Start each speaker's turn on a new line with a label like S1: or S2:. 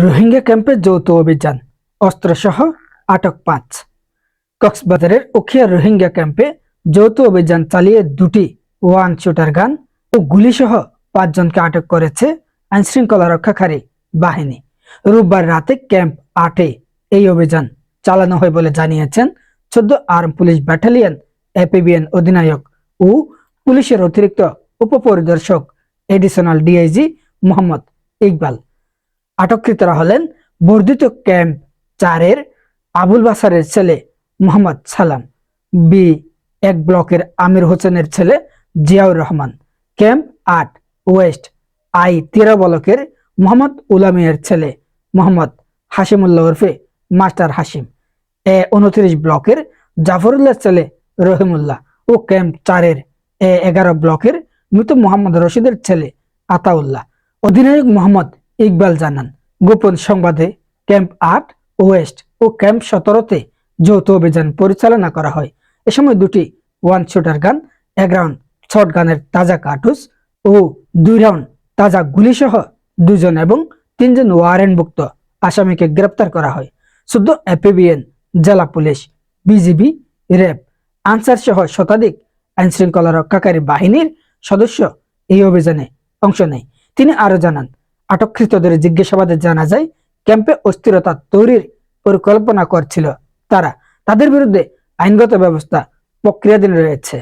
S1: রোহিঙ্গা ক্যাম্পে যৌথ অভিযান, অস্ত্রসহ আটক পাঁচ। কক্সবাজারের উখিয়া রোহিঙ্গা ক্যাম্পে যৌথ অভিযান চালিয়ে দুটি ওয়ান শুটার গান ও গুলিসহ পাঁচজনকে আটক করেছে আইনশৃঙ্খলা রক্ষাকারী বাহিনী। রোববার রাতে ক্যাম্প আটে এই অভিযান চালানো হয় বলে জানিয়েছেন চোদ্দ আর্ম পুলিশ ব্যাটালিয়ন এপিবিএন অধিনায়ক ও পুলিশের অতিরিক্ত উপপরিদর্শক এডিশনাল ডিআইজি মোহাম্মদ ইকবাল। আটককৃতরা হলেন বর্ধিত ক্যাম্প চারের আবুল বাসারের ছেলে মোহাম্মদ সালাম, বি এক ব্লকের আমির হোসেনের ছেলে জিয়াউর রহমান ক্যাম্প আট ওয়েস্ট আই তেরো ব্লকের মোহাম্মদ উলামিয়ার ছেলে মোহাম্মদ হাসিমুল্লাহ ওরফে মাস্টার হাসিম এ উনত্রিশ ব্লকের জাফরুল্লাহ ছেলে রহিমুল্লাহ ও ক্যাম্প চারের এ এগারো ব্লকের মৃত মোহাম্মদ রশিদের ছেলে আতাউল্লাহ। অধিনায়ক মোহাম্মদ ইকবাল জানান গোপন সংবাদে ক্যাম্প আট, ওয়েস্ট ও ক্যাম্প সতেরোতে যৌথ অভিযান পরিচালনা করা হয়। এ সময় দুটি ওয়ান শুটার গান এক রাউন্ড শর্ট গানের তাজা কার্টুস ও দুই রাউন্ড তাজা গুলিসহ দুজন এবং তিনজন ওয়ারেন্টভুক্ত আসামিকে গ্রেপ্তার করা হয়। শুদ্ধ এপিবিএন, জেলা পুলিশ, বিজিবি র্যাব আনসার সহ শতাধিক আইনশৃঙ্খলা রক্ষাকারী বাহিনীর সদস্য এই অভিযানে অংশ নেয়। তিনি আরও জানান আটককৃতদের জিজ্ঞাসাবাদে জানা যায়, ক্যাম্পে অস্থিরতা তৈরির পরিকল্পনা করছিল তারা। তাদের বিরুদ্ধে আইনগত ব্যবস্থা প্রক্রিয়াধীন রয়েছে।